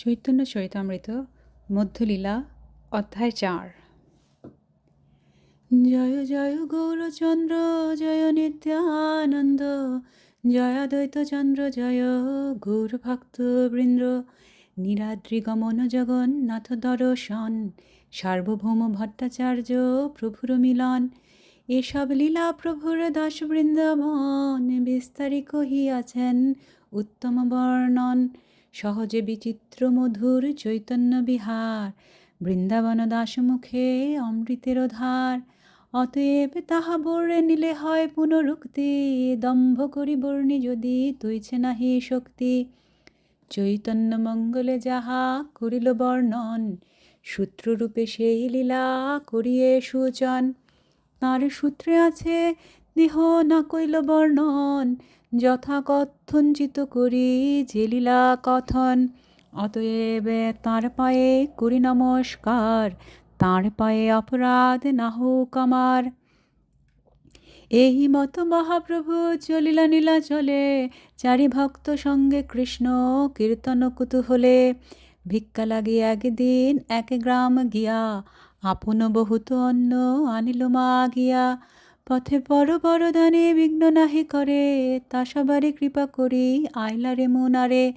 চৈতন্য চরিতামৃত, মধ্যলীলা, অধ্যায় চার। জয় জয় গৌরচন্দ্র, জয় নিত্যানন্দ, জয় দ্বৈতচন্দ্র জয় গৌর ভক্ত বৃন্দ নীরাদ্রি গমন জগন্নাথ দর্শন, সার্বভৌম ভট্টাচার্য প্রভুর মিলন, এসব লীলা প্রভুর দাস বৃন্দাবন বিস্তারি কহিয়াছেন উত্তম বর্ণন। সহজে বিচিত্র মধুর চৈতন্য বিহার, বৃন্দাবন দাস মুখে অমৃতের ধার। অতএব তাহা বর্ণে নিলে হয় পুনরুক্তি, দম্ভ করি বর্ণি যদি তৈছে নাহি শক্তি। চৈতন্য মঙ্গলে যাহা করিল বর্ণন, সূত্ররূপে সেই লীলা করিয়ে সূচন। তার সূত্রে আছে দেহ না কইল বর্ণন যথা কথঞ্চিত করি যে লীলা কথন। অতএব তাঁর পায়ে করি নমস্কার, তাঁর পায়ে অপরাধ না হোক আমার। এই মত মহাপ্রভু চলিলা নীলা চলে চারি ভক্ত সঙ্গে কৃষ্ণ কীর্তন কুতূহলে। ভিক্ষা লাগি একদিন এক গ্রাম গিয়া, আপন বহুত অন্ন আনিল মা গিয়া। পথে বড় বড় দানে বিঘ্ন নাহি করে, তা সবারই কৃপা করি, আইলা রেমুনারে।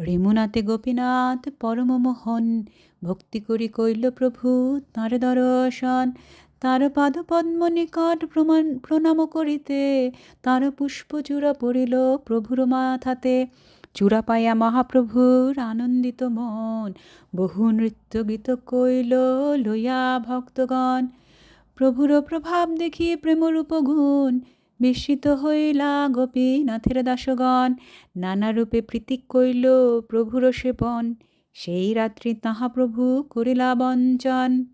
রেমুনাতে গোপীনাথ পরম মোহন, ভক্তি করি কইল প্রভু তাঁর দর্শন। তার পাদ পদ্ম নিকট প্রমাণ, প্রণাম করিতে, তার পুষ্পচূড়া পড়িল প্রভুর মাথাতে। চূড়া পাইয়া মহাপ্রভুর আনন্দিত মন, বহু নৃত্য গীত কইল লইয়া ভক্তগণ। প্রভুর প্রভাব দেখি প্রেমরূপ গুণ। বিস্মিত হইলা গোপীনাথের দাসগণ। নানা রূপে প্রীতি কইল প্রভুর সেবন। সেই রাত্রি তাহা প্রভু করিলা বঞ্চন।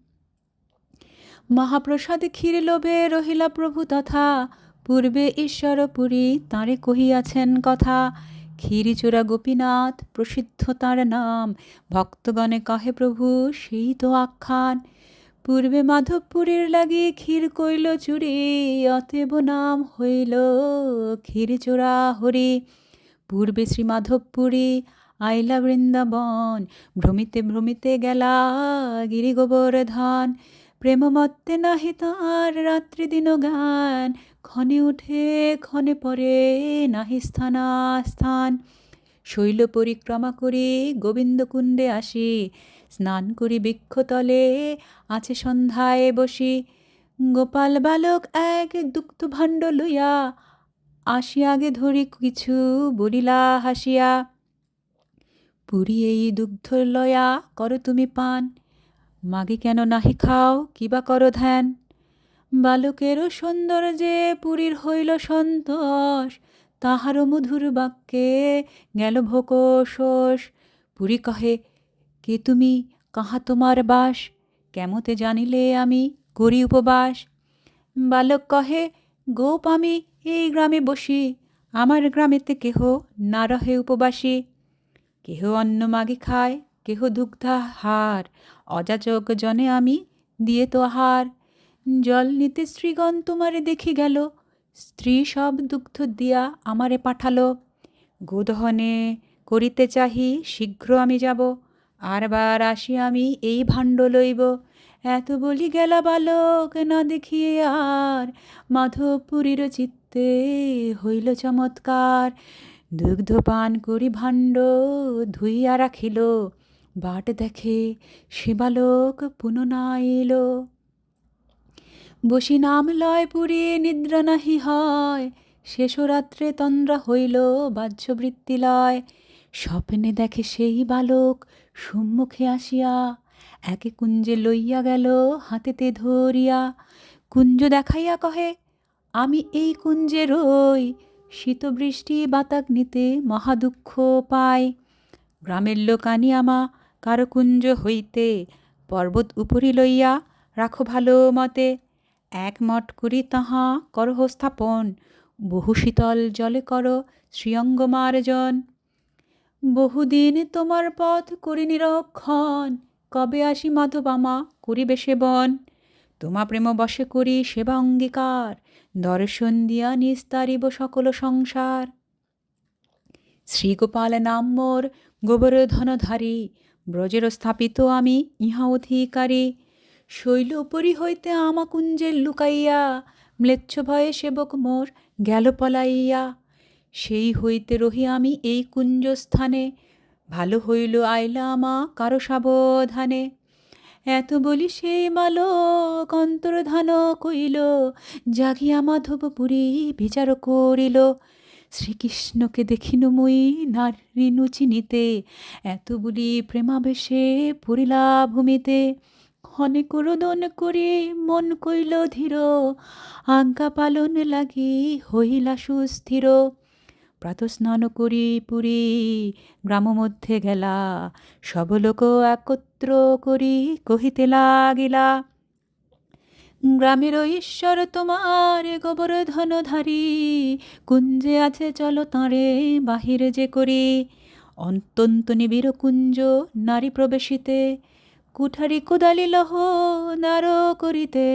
মহাপ্রসাদ ক্ষীর লোভে রহিলা প্রভু তথা। পূর্বে ঈশ্বর পুরী তাঁরে কহিয়াছেন কথা। ক্ষীরিচোরা গোপীনাথ প্রসিদ্ধ তার নাম। ভক্তগণে কহে প্রভু, সেই তো আখ্যান। পূর্বে মাধবপুরের লাগি ক্ষীর কইল চুরি, অতএব নাম হইল ক্ষীরচোরা হরি। পূর্বে শ্রী মাধবপুরী আইলা বৃন্দাবন, ভ্রমিতে ভ্রমিতে গেলা গিরি গোবর্ধন প্রেমমত্তে নাহি তার রাত্রি দিন গান, ক্ষণে উঠে ক্ষণে পরে নাহি স্থানাস্থান। শৈল পরিক্রমা করি গোবিন্দকুণ্ডে আসি স্নান করি বৃক্ষতলে, আছে সন্ধ্যায় বসি। গোপাল বালক এক দুগ্ধ ভাণ্ড লইয়া আসি আগে ধরি কিছু বলিলা হাসিয়া, পুরী এই দুগ্ধ লয়া করো তুমি পান। মাগে কেন নাহি খাও কিবা করো ধ্যান? বালকেরও সৌন্দর্যে পুরীর হইল সন্তোষ। তাহারও মধুর বাক্যে গেল ভোকোশোষ পুরী কহে কে তুমি? কাহা তোমার বাস? কেমতে জানিলে আমি করি উপবাস? বালক কহে, গোপ আমি এই গ্রামে বসি, আমার গ্রামেতে কেহ না রহে উপবাসী। কেহ অন্ন মাগি খায়, কেহ দুগ্ধা হার, অযাচক জনে আমি দিয়ে তো হার জল নিতে শ্রীগণ তোমারে দেখি গেল, স্ত্রী সব দুগ্ধ দিয়া আমারে পাঠালো। গোদহনে করিতে চাহি, শীঘ্র আমি যাব আর বার আসি আমি এই ভাণ্ড লইব। এত বলি গেলা বালক না দেখিয়ে আর। মাধবপুরীর চিত্তে হইল চমৎকার। দুগ্ধ পান করি ভাণ্ড ধুইয়া রাখিল। বাট দেখে সে বালক পুননা এলো। বসি নাম লয় পুরী নিদ্রা নাহি হয়। শেষ রাত্রে তন্দ্রা হইল বাহ্যবৃত্তি লয় স্বপ্নে দেখে সেই বালক সম্মুখে আসিয়া একে কুঞ্জে লইয়া গেল, হাতেতে ধরিয়া। কুঞ্জ দেখাইয়া কহে, আমি এই কুঞ্জে রই শীত বৃষ্টি বাতাক নিতে মহাদুঃখ পাই। গ্রামের লোক আনি আমা কারও কুঞ্জ হইতে পর্বত উপরি লইয়া রাখো ভালো মতে। এক মঠ করি তাহা করহ স্থাপন, বহু শীতল জলে কর শ্রীঅঙ্গ মার্জন বহুদিন তোমার পথ করি নিরক্ষণ। কবে আসি মাধবামা করিবে সেবন তোমা প্রেম বশে করি সেবা অঙ্গীকার। দর্শন দিয়া নিস্তারিব সকল সংসার। শ্রীগোপাল নাম মোর গোবর্ধনধারী ব্রজের স্থাপিত আমি, ইহা অধিকারী। শৈলপরি হইতে আমাকুঞ্জের লুকাইয়া, ম্লেচ্ছ ভয়ে সেবক মোর গেল পলাইয়া। সেই হইতে রহি আমি এই কুঞ্জস্থানে। ভালো হইল আইলা আমা কারও সাবধানে। এত বলি সেই বালক অন্তর্ধান কইল, জাগিয়া মাধবপুরী বিচার করিল, শ্রীকৃষ্ণকে দেখিনু মুই নারী চিনিতে এত বলি প্রেমাবেশে পড়িলা ভূমিতে। ক্ষণে ক্রোদন করে মন কইল ধীর, আজ্ঞা পালন লাগি হইলা সুস্থির। প্রাতস্নান করি পুরি গ্রাম মধ্যে গেলা সব লোক একত্র করি কহিতে লাগিলা, গ্রামের ঈশ্বর তোমার গোবর্ধনধারী কুঞ্জে আছে চলো তাঁরে বাহিরে যে করি, অত্যন্ত নিবিড় কুঞ্জ নারী প্রবেশিতে, কুঠারি কোদালি লহ নার করিতে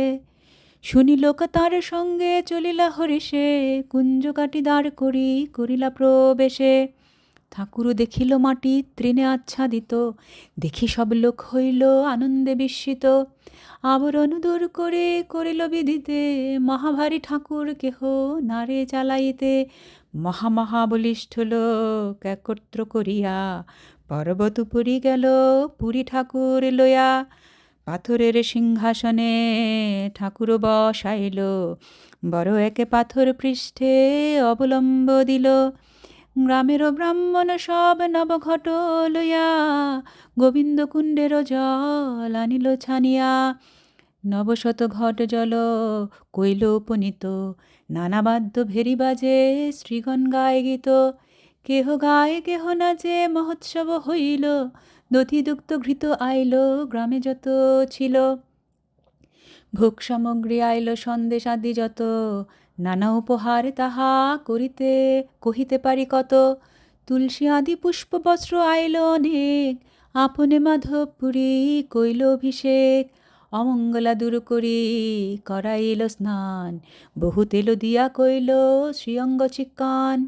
শুনিলোক তার সঙ্গে চলিলা হরিষে, কুঞ্জ কাটি দাঁড় করি করিলা প্রবেশে। ঠাকুর দেখিল মাটি তৃণে আচ্ছাদিত, দেখি সব লোক হইল আনন্দে বিস্মিত। আবরণ দূর করে করিল বিদিতে মহাভারী ঠাকুর কেহ নারে চালাইতে। মহামহাবলিষ্ঠ লোক একত্র করিয়া, পর্বত পুরী গেল, পুরী ঠাকুর লয়া। পাথরের সিংহাসনে ঠাকুর বসাইল। বড় একে পাথর পৃষ্ঠে অবলম্ব দিল। গ্রামের ব্রাহ্মণ সব নবঘট লইয়া গোবিন্দ কুণ্ডের জল আনিল ছানিয়া। নবশত ঘট জল কৈল উপনীত। নানা বাদ্য ভেরি বাজে শ্রীগণ গায়ে গীত। কেহ গায়ে, কেহ নাচে, মহোৎসব হইল। দধিদুগ্ধ ঘৃত আইল, গ্রামে যত ছিল। ভোগ সামগ্রী আইল, সন্দেশ আদি যত। নানা উপহার তাহা করিতে, কহিতে পারি কত। তুলসী আদি পুষ্প বস্ত্র আইল অনেক। আপনে মাধবপুরী কইল অভিষেক। অমঙ্গলা দূর করি, করাইল স্নান। বহু তেল দিয়া কইল শ্রীঅঙ্গ চিক্কান।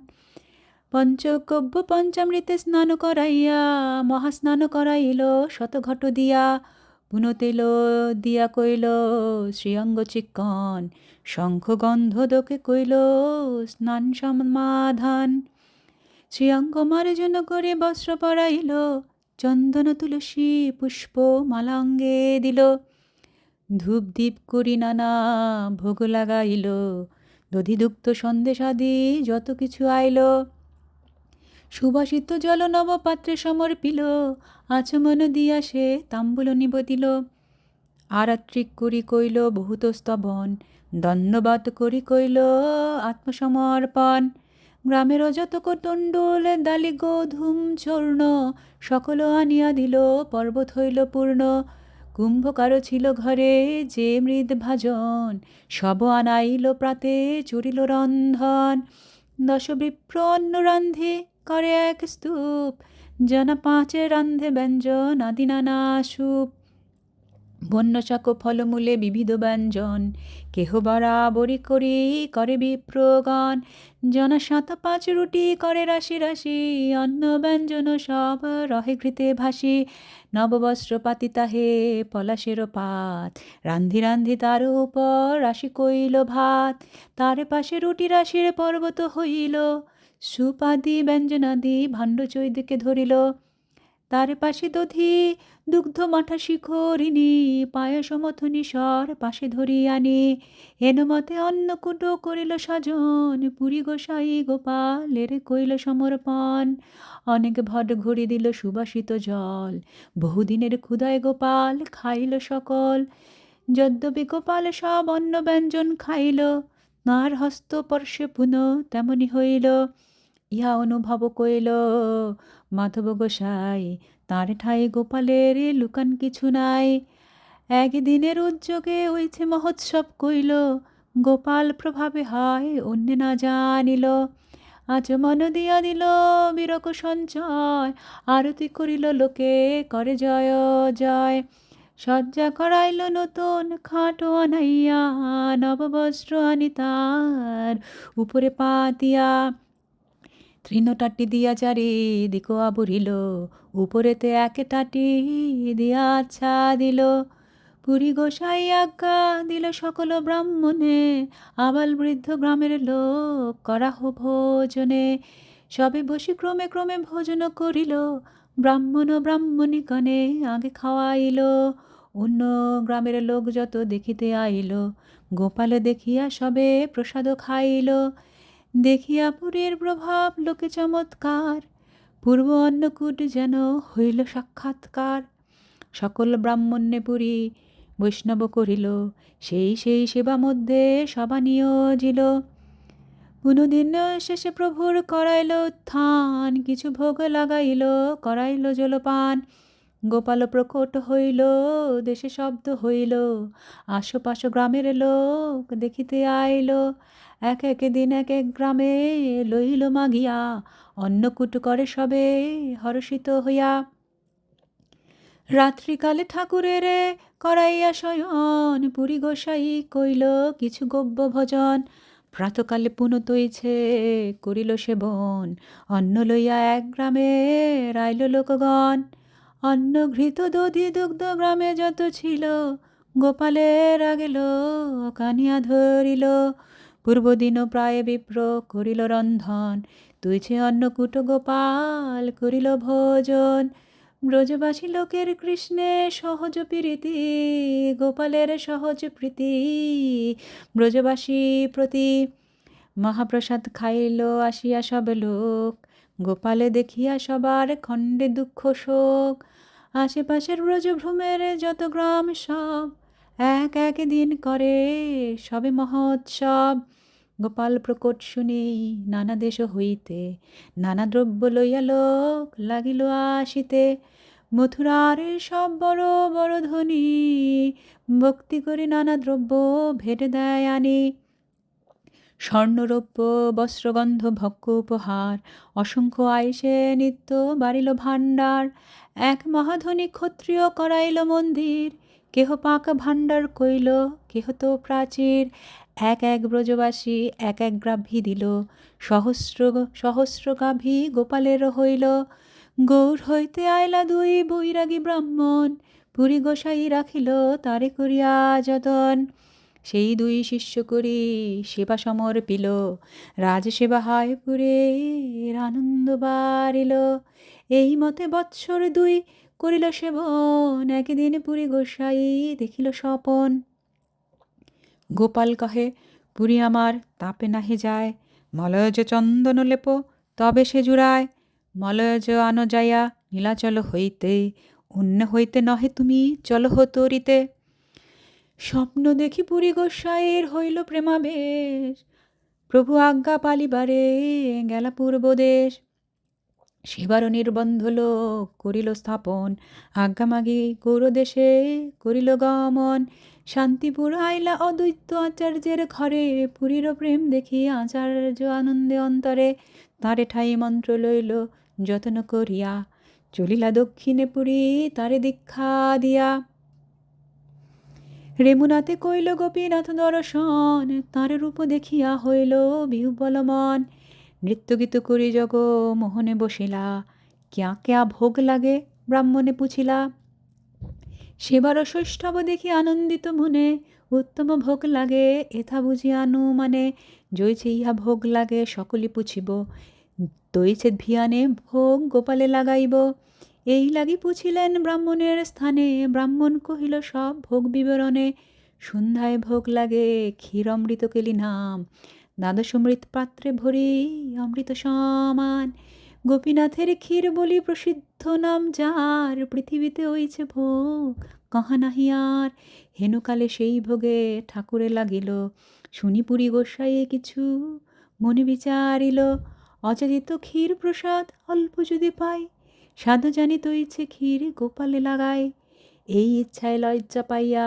পঞ্চকব্য পঞ্চামৃতে স্নান করাইয়া, মহাস্নান করাইল, শতঘট দিয়া, পুনতেল দিয়া কইল, শ্রীঅঙ্গ চিক্কন শঙ্খ গন্ধ দোকে কইল, স্নান সমাধান। শ্রীঅঙ্গ মার্জন করে বস্ত্র পরাইল, চন্দন তুলসী পুষ্প মালা অঙ্গে দিল। ধূপ দ্বীপ করি নানা ভোগ লাগাইল, দধিদুক্ত সন্দেশ আদি যত কিছু আইল। সুবাসিত জল নবপাত্রে সমর্পিল, আচমন দিয়া সে তাম্বুল নিব নিবদিল। আরাত্রিক করি কইল, বহুত স্তবন। দণ্ডবাদ করি কইল, আত্মসমর্পণ। গ্রামের যত কটণ্ডুল দালি গোধূম চূর্ণ সকল আনিয়া দিল, পর্বত হইল পূর্ণ। কুম্ভকার ছিল ঘরে যে মৃদ ভাজন, সব আনাইল প্রাতে চুরিল রন্ধন। দশ অন্ন রান্ধে করে এক স্তূপ জনা পাঁচে রান্ধে ব্যঞ্জন আদি নানা সুপ বন্য শাক ফলমূলে বিবিধ ব্যঞ্জন, কেহ বরাবরি করি, করে বিপ্রগণ জনা সাত পাঁচ রুটি, করে রাশি রাশি, অন্ন ব্যঞ্জন সব রহে ঘৃতে ভাসি। নববস্ত্র পাতি তাহে পলাশের পাত, রান্ধি রান্ধি তার উপর রাশি কইল ভাত। তার পাশে রুটি রাশির পর্বত হইল সুপাদি ব্যঞ্জনাদি ভাণ্ড চৈদিকে ধরিল। তার পাশে দধি, দুগ্ধ মাঠা শিখরিণী পায়স মথনি স্বর পাশে ধরি আনি। হেনমতে অন্নকূট করিল সাজন, পুরী গোসাই গোপালের কইল সমর্পণ। অনেক ভট ঘুরি দিল সুবাসিত জল, বহুদিনের ক্ষুদায় গোপাল খাইল সকল। যদ্যপি গোপাল সব অন্ন ব্যঞ্জন খাইল তাঁর হস্তস্পর্শে পুনঃ তেমনি হইল। ইহা অনুভব কইল, মাধব গোসাই, তাঁর ঠাই গোপালের লুকান কিছু নাই। একদিনের উদ্যোগে ওইছে মহোৎসব কইল, গোপাল প্রভাবে হয় অন্য না জানিল। আজ মন দিয়া দিল বিরক সঞ্চয়, আরতি করিল লোকে করে জয় জয়। সজ্জা করাইল নতুন খাটো আনাইয়া, নববস্ত্র আনি তার উপরে পাতিয়া তৃণটাটি দিয়া চারি দিক আবরিল, উপরেতে একে টাটি দিয়া আচ্ছা দিল। পুরী গোসাই আজ্ঞা দিল সকল ব্রাহ্মণে, আবাল বৃদ্ধ গ্রামের লোক করা করাহ ভোজনে। সবে বসে ক্রমে ক্রমে ভোজন করিল, ব্রাহ্মণ ব্রাহ্মণীগণে আগে খাওয়াইল। অন্য গ্রামের লোক যত দেখিতে আইল, গোপাল দেখিয়া সবে প্রসাদ খাইল। দেখিয়া পুরীর প্রভাব লোকে চমৎকার। পূর্ব অন্নকূট যেন হইল সাক্ষাৎকার। সকল ব্রাহ্মণ্যে পুরী বৈষ্ণব করিল, সেই সেই সেবা মধ্যে সভা নিয়োজিল। পুনদিন শেষে প্রভুর করাইল উত্থান, কিছু ভোগ লাগাইল, করাইল জলপান। গোপাল প্রকট হইল, দেশে শব্দ হইল, আশপাশ গ্রামের লোক দেখিতে আইল। এক এক দিন এক এক গ্রামে লইল মাগিয়া, অন্নকূট করে সবে হর্ষিত হইয়া। রাত্রিকালে ঠাকুরের করাইয়া শয়ন, পুরী গোসাই কইল কিছু গব্য ভজন প্রাতকালে পুনত ইছে করিল সেবন, অন্ন লইয়া এক গ্রামে রাইল লোকগণ। অন্ন ঘৃত দধি দুগ্ধ গ্রামে যত ছিল, গোপালের আগেল কানিয়া ধরিল। পূর্বদিন প্রায় বিপ্র করিল রন্ধন তুইছে অন্নকূট গোপাল করিল ভোজন। ব্রজবাসী লোকের কৃষ্ণে সহজ প্রীতি, গোপালের সহজ প্রীতি। ব্রজবাসী প্রতি মহাপ্রসাদ খাইল আসিয়া সব লোক, গোপালে দেখিয়া সবার খণ্ডে দুঃখ শোক। আশেপাশের ব্রজভ্রমের যত গ্রাম সব, এক এক দিন করে সবে মহোৎসব। গোপাল প্রকট শুনি নানা দেশ হইতে নানা দ্রব্য লইয়া লোক লাগিল আসিতে। মথুরার সব বড় বড় ধনী ভক্তি করে নানা দ্রব্য ভেটে দেয় আনি। স্বর্ণরৌপ্য, বস্ত্রগন্ধ ভক্ষ উপহার, অসংখ্য আইসে নিত্য বাড়িল ভাণ্ডার। এক মহাধনী ক্ষত্রিয় করাইল মন্দির, কেহ পাক ভাণ্ডার কইল, কেহ তো প্রাচীর। এক এক ব্রজবাসী, এক এক গ্রাভি দিল। সহস্র সহস্র গাভী গোপালের হইল। গৌর হইতে আয়লা দুই বৈরাগী ব্রাহ্মণ। পুরী গোসাই রাখিল তারে করিয়া যতন। সেই দুই শিষ্য করি সেবা সমর্পিল রাজসেবা হয় পুরে আনন্দ বাড়িল। এই মতে বৎসর দুই করিল সেবন। একদিন পুরী গোসাই দেখিল স্বপন। গোপাল কহে পুরী আমার, তাপে নাহি যায়। মলয়জ চন্দন লেপ, তবে সে জুড়ায়। মলয়জ যাইয়া নীলাচল হইতে, অন্য হইতে নহে তুমি, চলহ তরিতে। স্বপ্ন দেখি পুরী গোসাইয়ের হইল প্রেমাবেশ। প্রভু আজ্ঞা পালিবারে গেলা পূর্বদেশ সেবার নির্বন্ধ লোক করিল স্থাপন। আজ্ঞা মাগি গৌরদেশে করিল গমন। শান্তিপুর আইলা অদ্বৈত আচার্যের ঘরে পুরীর প্রেম দেখি আচার্য আনন্দে অন্তরে। তারে ঠাই মন্ত্র লইল, যত্ন করিয়া চলিলা দক্ষিণে পুরী তারে দীক্ষা দিয়া। রেমুনাতে কইল, গোপীনাথ দর্শন, তার রূপ দেখিয়া হইল বিহুবল মন। নৃত্যগীত করি জগ মোহনে বসিলা, ক্যা ক্যা ভোগ লাগে ব্রাহ্মণে পুছিলা। সেবার শৈষ্ঠব দেখি আনন্দিত মনে? উত্তম ভোগ লাগে, এথা বুঝি আনু মানে। জয়ছে ইহা ভোগ লাগে, সকলে পুছিব। দইছে ভিয়ানে ভোগ গোপালে লাগাইব। এই লাগি পুছিলেন ব্রাহ্মণের স্থানে। ব্রাহ্মণ কহিল, সব ভোগ বিবরণে। সন্ধ্যায় ভোগ লাগে, ক্ষীর অমৃত কেলি নাম। দ্বাদশ অমৃত পাত্রে ভরি, অমৃত সমান। গোপীনাথের ক্ষীর বলি প্রসিদ্ধ নাম যার, পৃথিবীতে হইছে ভোগ, কাহা নাহি আর। হেনুকালে সেই ভোগে ঠাকুরে লাগিল শুনিপুরি গোসাইয়ে কিছু মনে বিচারিল। অযাচিত ক্ষীর প্রসাদ অল্প যদি পাই, সাধু জানিত ইচ্ছে ক্ষীর গোপালে লাগায় এই ইচ্ছায় লজ্জা পাইয়া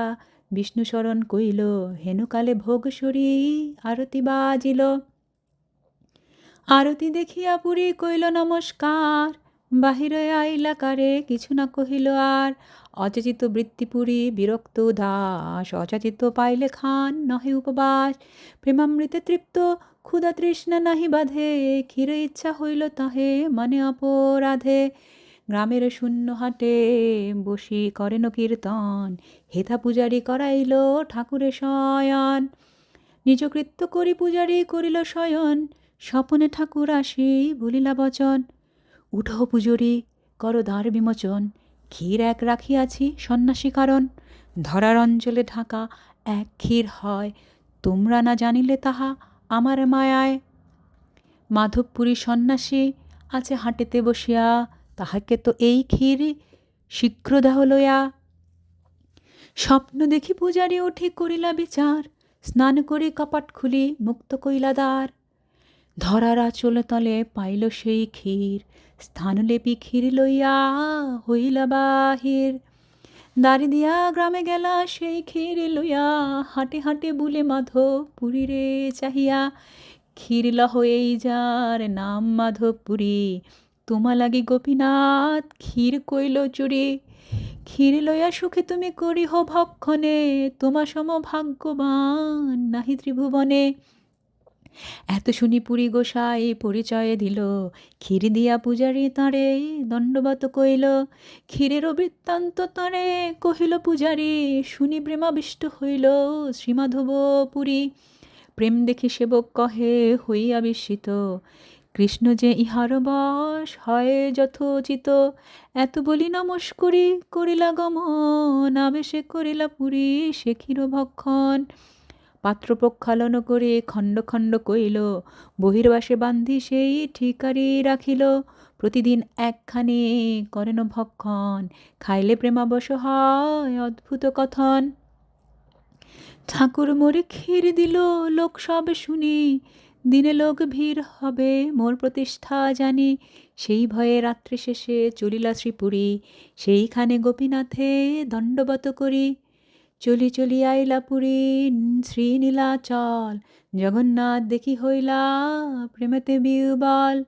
বিষ্ণু স্মরণ কইল, হেনুকালে ভোগ সরি আরতি বাজিল। আরতি দেখিয়া পুরী কইল নমস্কার। বাহিরে আইলা কারে, কিছু না কহিল আর। অযাচিত বৃত্তিপুরী বিরক্ত দাস অযাচিত পাইলে খান নহে উপবাস। প্রেমামৃতে তৃপ্ত ক্ষুদা তৃষ্ণা নাহি বাধে, ক্ষীরে ইচ্ছা হইল তাহে মানে অপরাধে। গ্রামের শূন্য হাটে বসি করেন কীর্তন, হেথা পূজারি করাইল ঠাকুরে শয়ন। নিজকৃত্য করি পূজারি করিল শয়ন স্বপনে ঠাকুর আসি বলিলা, বচন, উঠো পুজোরি, কর দ্বার বিমোচন। ক্ষীর এক রাখিয়াছি সন্ন্যাসী কারণ। ধরার অঞ্চলে ঢাকা এক ক্ষীর হয়। তোমরা না জানিলে তাহা আমার মায়ায়। মাধবপুরী সন্ন্যাসী আছে হাটেতে বসিয়া, তাহাকে তো এই ক্ষীর শীঘ্র দেহ লইয়া। স্বপ্ন দেখি পূজারি উঠি করিলা বিচার। স্নান করি কপাট খুলি মুক্ত কইলা দ্বার ধরার আচল তলে পাইল সেই ক্ষীর, স্থানলেপি ক্ষীর লইয়া হইলা বাহির। দাড়ি দিয়া গ্রামে গেলা সেই ক্ষীর লইয়া হাটে হাটে বুলে মাধব পুরীরে চাহিয়া, ক্ষীর লহ যার নাম মাধবপুরী, তোমা লাগি গোপীনাথ ক্ষীর কইল চুরি। ক্ষীর লইয়া সুখে তুমি করিহ ভক্ষণে, তোমা সম ভাগ্যবান নাহি ত্রিভুবনে। এত শুনি পুরী গোসাই পরিচয় দিল। ক্ষীর দিয়া পূজারি তাঁরে দণ্ডবত কইল। ক্ষীরের বৃত্তান্ত তাঁরে কহিল পূজারি, শুনি প্রেমাবিষ্ট হইল শ্রীমাধব পুরী। প্রেম দেখি সেবক কহে হইয়া বিস্মিত কৃষ্ণ যে ইহার বস হয় যথোচিত। এত বলি নমস্করি করিলা গমন, আবেশে করিলা পুরী সে ক্ষীর ভক্ষণ পাত্র প্রক্ষালন করে খণ্ড খণ্ড কইল, বহির্বাসে বান্ধি সেই ঠিকারি রাখিল। প্রতিদিন একখানি করেন ভক্ষণ, খাইলে প্রেমাবশ হয় অদ্ভুত কথন। ঠাকুর মোরে ক্ষীর দিল, লোক সব শুনি, দিনে লোক ভিড় হবে, মোর প্রতিষ্ঠা জানি। সেই ভয়ে রাত্রি শেষে চলিলা শ্রীপুরী, সেইখানে গোপীনাথে দণ্ডবত করি। চলি চলি আইলা পুরী শ্রীনীলাচল। জগন্নাথ দেখি হইলা প্রেমেতে বিউবল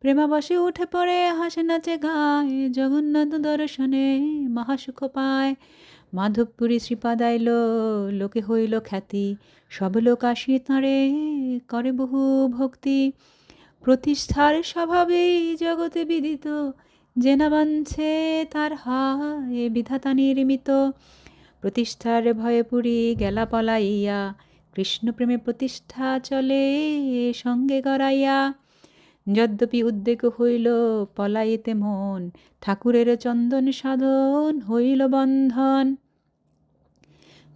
প্রেমাবশে উঠে পড়ে হাসে নাচে গায়। জগন্নাথ দর্শনে মহাসুখ পায়। মাধবপুরী শ্রীপাদ আইল, লোকে হইল খ্যাতি। সব লোক আসি তাঁরে, করে বহু ভক্তি। প্রতিষ্ঠার স্বভাবেই জগতে বিদিত। যে না বাঞ্ছে তার হায়, বিধাতা নির্মিত। প্রতিষ্ঠার ভয়ে পুরি গেলা পলাইয়া, কৃষ্ণপ্রেমে প্রতিষ্ঠা চলে সঙ্গে গড়াইয়া। যদ্যপি উদ্বেগ হইল পলাইতে মন, ঠাকুরের চন্দন সাধন হইল বন্ধন।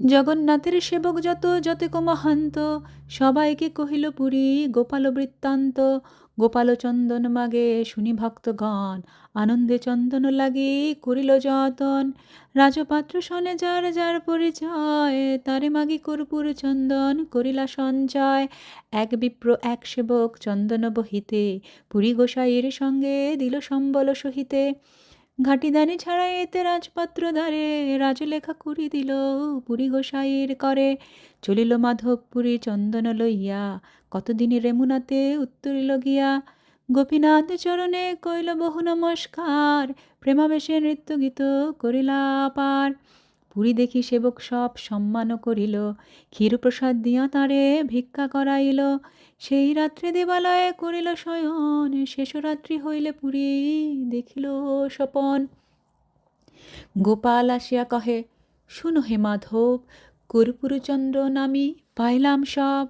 জগন্নাথের সেবক যত যতেক মহান্ত সবাইকে কহিল, পুরী, গোপাল বৃত্তান্ত। গোপাল চন্দন মাগে শুনি ভক্তগণ। আনন্দে চন্দন লাগি করিল যতন। রাজপাত্র শনে যার যার পরিচয়। তারে মাগি কর্পূর চন্দন করিলা সঞ্চয়। এক বিপ্র, এক সেবক চন্দন বহিতে। পুরী গোসাইয়ের সঙ্গে দিল সম্বল সহিতে। ঘাটিদানি ছাড়া এতে রাজপাত্র দ্বারে রাজলেখা করি দিল পুরী গোসাইয়ের করে। চলিল মাধবপুরী চন্দন লইয়া, কতদিনে রেমুনাতে উত্তরিল গিয়া। গোপীনাথ চরণে কইল বহু নমস্কার প্রেমাবেশে নৃত্য গীত করিলা পার পুরী দেখি সেবক সব সম্মান করিল, ক্ষীরপ্রসাদ দিয়া তাঁরে ভিক্ষা করাইল। সেই রাত্রে দেবালয়ে করিল শয়ন, শেষরাত্রি হইলে পুরী দেখিল স্বপন। গোপাল আসিয়া কহে, শুনো হে মাধব, কর্পূরচন্দ্র নামি পাইলাম সব।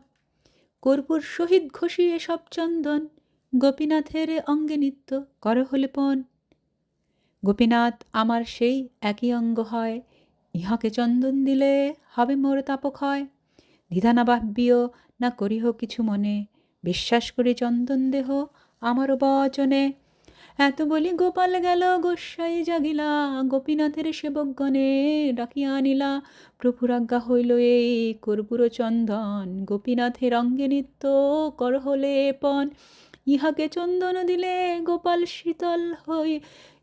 কর্পূর শহীদ ঘষিয়ে সব চন্দন, গোপীনাথের অঙ্গে নিত্য, কর হলে পণ। গোপীনাথ, আমার সেই একই অঙ্গ হয় ইহাকে চন্দন দিলে হবে মোর তাপক্ষয় দ্বিধা না ভাবিও না করিহ কিছু মনে। বিশ্বাস করি চন্দন দেহ আমারও বচনে। এত বলি গোপাল গেল গোসাই জাগিলা, গোপীনাথের সেবকগণে ডাকিয়া আনিলা। প্রভুরাজ্ঞা হইল এই কর্পূর চন্দন, গোপীনাথের অঙ্গে নিত্য কর হলে পণ ইহাকে চন্দন দিলে গোপাল শীতল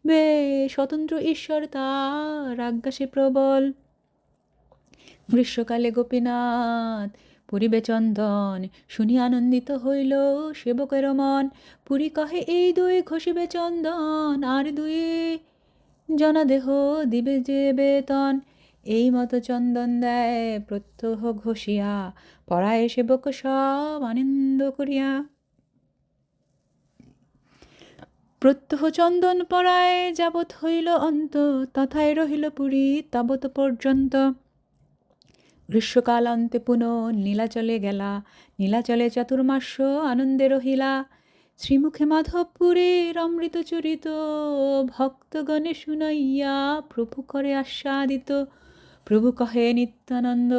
হইবে স্বতন্ত্র ঈশ্বর তার আজ্ঞা সে প্রবল। গ্রীষ্মকালে গোপীনাথ, পুরিবে চন্দন, শুনি আনন্দিত হইল সেবকের মন। পুরী কহে, এই দুই ঘষিবে চন্দন, আর দুই জনদেহ দিবে যে বেতন। এই মতো চন্দন দেয় প্রত্যহ ঘষিয়া পড়ায় সেবক সব আনন্দ করিয়া। প্রত্যহ চন্দন পরায় যাবৎ হইল অন্ত, তথায় রহিল পুরী তাবৎ পর্যন্ত। গ্রীষ্মকাল অন্তে পুনঃ নীলাচলে গেলা, নীলাচলে চাতুর্মাস্য আনন্দে রহিলা। শ্রীমুখে মাধবপুরের অমৃত চরিত ভক্তগণে শুনাইয়া প্রভু করে আস্বাদিত। প্রভু কহে, নিত্যানন্দ,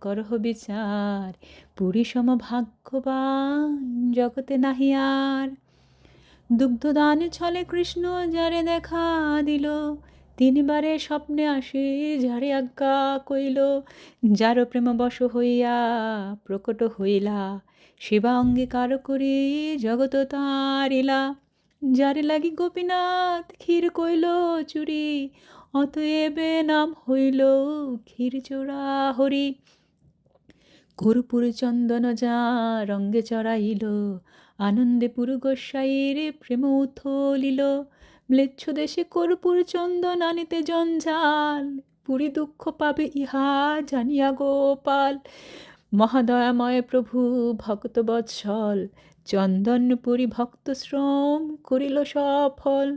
করহ বিচার পুরী সম ভাগ্যবান, জগতে নাহি আর। দুগ্ধদান ছলে কৃষ্ণ, যারে দেখা দিল। তিনবারে স্বপ্নে আসে, যারে আজ্ঞা কইল, যার প্রেম বশ হইয়া প্রকট হইলা। সেবা অঙ্গীকার করি, জগত তারিলা। যারে লাগি গোপীনাথ ক্ষীর কইল, চুরি। অতএবে নাম হইল ক্ষীর চোরা হরি। কর্পূর চন্দন যা রঙ্গে চড়াইল আনন্দে পুরু গোসাইয়ের প্রেম উথলিল ম্লেচ্ছ দেশে কর্পূর চন্দন আনিতে জঞ্জাল, পুরী দুঃখ পাবে ইহা জানিয়া গোপাল। মহাদয়াময় প্রভু, ভক্ত বৎসল, চন্দনপুরী ভক্ত শ্রম করিল সফল।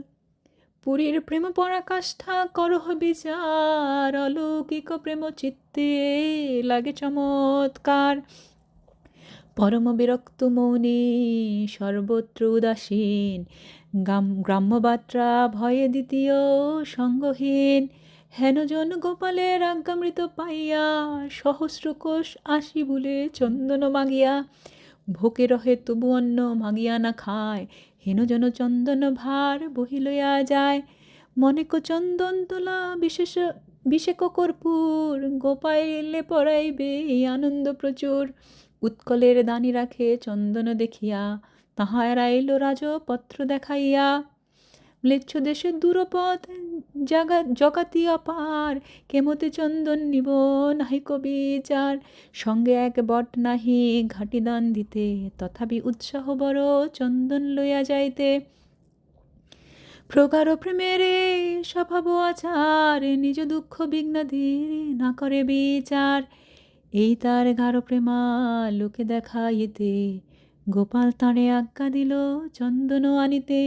পুরীর প্রেম পরাকাষ্ঠা করহ বিচার, অলৌকিক প্রেম চিত্তে লাগে চমৎকার। পরম বিরক্ত মৌনী সর্বত্র উদাসীন। গ্রাম, গ্রাম্যবাত্রা ভয়ে দ্বিতীয় সঙ্গহীন। হেনজন গোপালের আজ্ঞামৃত পাইয়া সহস্র কোষ আসি বলে চন্দন মাগিয়া। ভোকে রহে তবু অন্ন মাগিয়া না খায়। হেনজন চন্দন ভার বহি লইয়া যায়। মনেক চন্দন তোলা বিশেষ, বিশেক কর্পূর। গোপাইলে পড়াইবে আনন্দ প্রচুর। উৎকলের দানি রাখে চন্দন দেখিয়া, তাহার আইল রাজপত্র দেখাইয়া। ম্লেচ্ছ দেশে দূরপথ জাগা, জগাতি অপার, কেমতে চন্দন নিব নাহি কবিচার সঙ্গে এক বট নাহি ঘাটি দান দিতে, তথাপি উৎসাহ বড় চন্দন লইয়া যাইতে। প্রগাঢ় প্রেমেরে স্বভাব আচার, নিজ দুঃখ বিঘ্নাধীর না করে বিচার। এই তার গাঢ় প্রেমা লোকে দেখাইতে। গোপাল তাঁরে আজ্ঞা দিল, চন্দন আনিতে।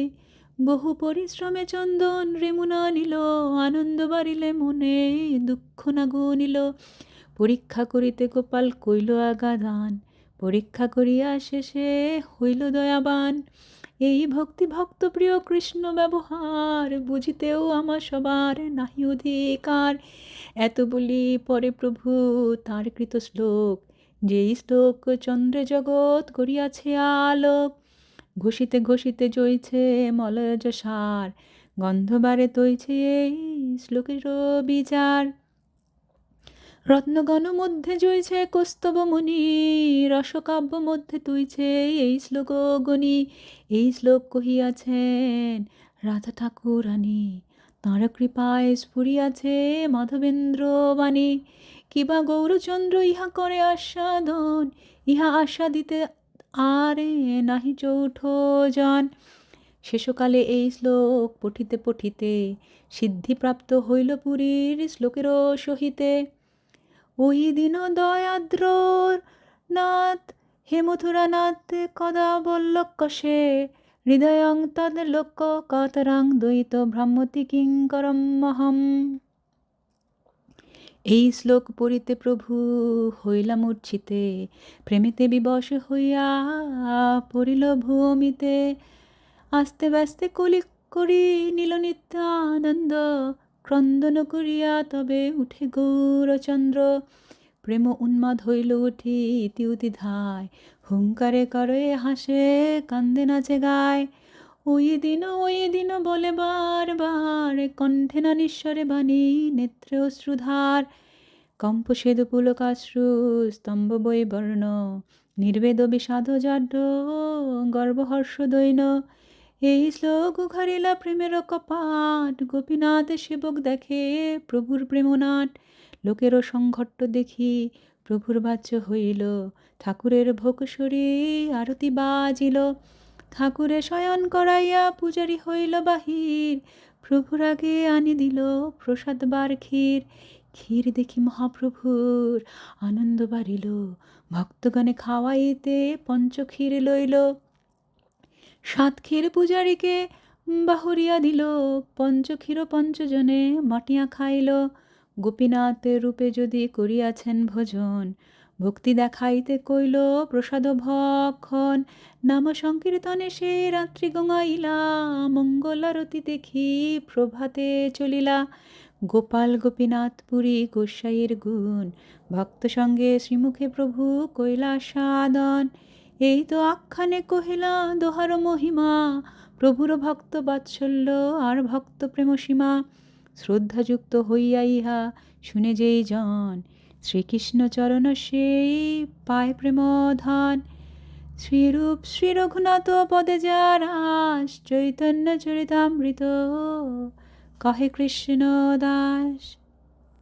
বহু পরিশ্রমে চন্দন রেমুনা নিল, আনন্দ বাড়িলে মনে দুঃখ না গুনিল পরীক্ষা করিতে গোপাল কইল আগাদান পরীক্ষা করিয়া শেষে হইল দয়াবান। এই ভক্তি ভক্ত প্রিয় কৃষ্ণ ব্যবহার বুঝিতেও আমার সবার নাহি অধিকার। এত বলি পরে প্রভু তার কৃত শ্লোক, যেই শ্লোক চন্দ্রে জগৎ করিয়াছে আলোক, ঘষিতে ঘষিতে জইছে মলয়জ সার গন্ধবারে তৈছে এই শ্লোকের বিচার। রত্নগণ মধ্যে জইছে কস্তব মুনি রসকাব্য মধ্যে তুইছে এই শ্লোক গণি এই শ্লোক কহিয়াছেন, রাধা ঠাকুরানী, তাঁর কৃপায় স্ফুরিয়াছে মাধবেন্দ্র বাণী কিবা গৌরচন্দ্র ইহা করে আস্বাদন, ইহা আশা আস্বাদিতে আরে নাহি চৌঠ জন শেষকালে এই শ্লোক পঠিতে পঠিতে সিদ্ধিপ্রাপ্ত হইল পুরীর শ্লোকেরও সহিতে। ওই দিন দয়াদ্রর নাথ হে মথুরানাথ কদা বল্লকশে হৃদয়ং তদ লোক কাতরাং দ্বৈত ভ্রাম্যতি কিঙ্করম মহম। এই শ্লোক পড়িতে প্রভু হইলা মূর্ছিতে প্রেমেতে বিবশ হইয়া পড়িল ভূমিতে। আস্তে ব্যস্তে কলি করি নীল নিত্যানন্দ ক্রন্দন করিয়া তবে উঠে গৌরচন্দ্র। প্রেম উন্মাদ হইল উঠি ইতি উতি ধায় হুঙ্কারে করে হাসে, কান্দে নাচে গায়। ওই দিন ওই দিন বলে বারবার, কণ্ঠে না নিঃস্বরে বাণী, নেত্রে অশ্রুধার। কম্প সেদু পুলকাশ্রু, স্তম্ভ বই বর্ণ নির্বেদ বিষাদ জাড্য গর্বহর্ষ দৈন। এই শ্লোক উঘারিলা প্রেমের কপাট, গোপীনাথ সেবক দেখে প্রভুর প্রেমনাট। লোকেরও সংঘট্ট দেখি প্রভুর বাচ্য হইল, ঠাকুরের ভোগসরে আরতি বাজিল। ঠাকুরে শয়ন করাইয়া পূজারি হইল বাহির, প্রভুর আগে আনি দিল প্রসাদ বার ক্ষীর। ক্ষীর দেখি মহাপ্রভুর আনন্দ বাড়িল, ভক্তগণে খাওয়াইতে পঞ্চক্ষীর লইল। সাত ক্ষীর পূজারীকে বাহরিয়া দিল। পঞ্চক্ষীর পঞ্চজনে মাটিয়া খাইল। গোপীনাথ রূপে যদি করিয়াছেন ভোজন, ভক্তি দেখাইতে কইল, প্রসাদ ভক্ষণ, নাম সংকীর্তনে সে রাত্রি গঙাইলা মঙ্গলারতি দেখি প্রভাতে চলিলা। গোপাল গোপীনাথ পুরী গোসাইয়ের গুণ, ভক্ত সঙ্গে শ্রীমুখে প্রভু কইলা সাদন এই তো আখ্যানে কহিলা, দোহার মহিমা, প্রভুর ভক্ত বাৎসল্য, আর ভক্ত প্রেম সীমা, শ্রদ্ধাযুক্ত হইয়া ইহা শুনে যেই জন, শ্রীকৃষ্ণ চরণ সেই পায় প্রেম ধন শ্রীরূপ শ্রী রঘুনাথ পদে যারাস চৈতন্য চরিতামৃত, কহে কৃষ্ণ দাস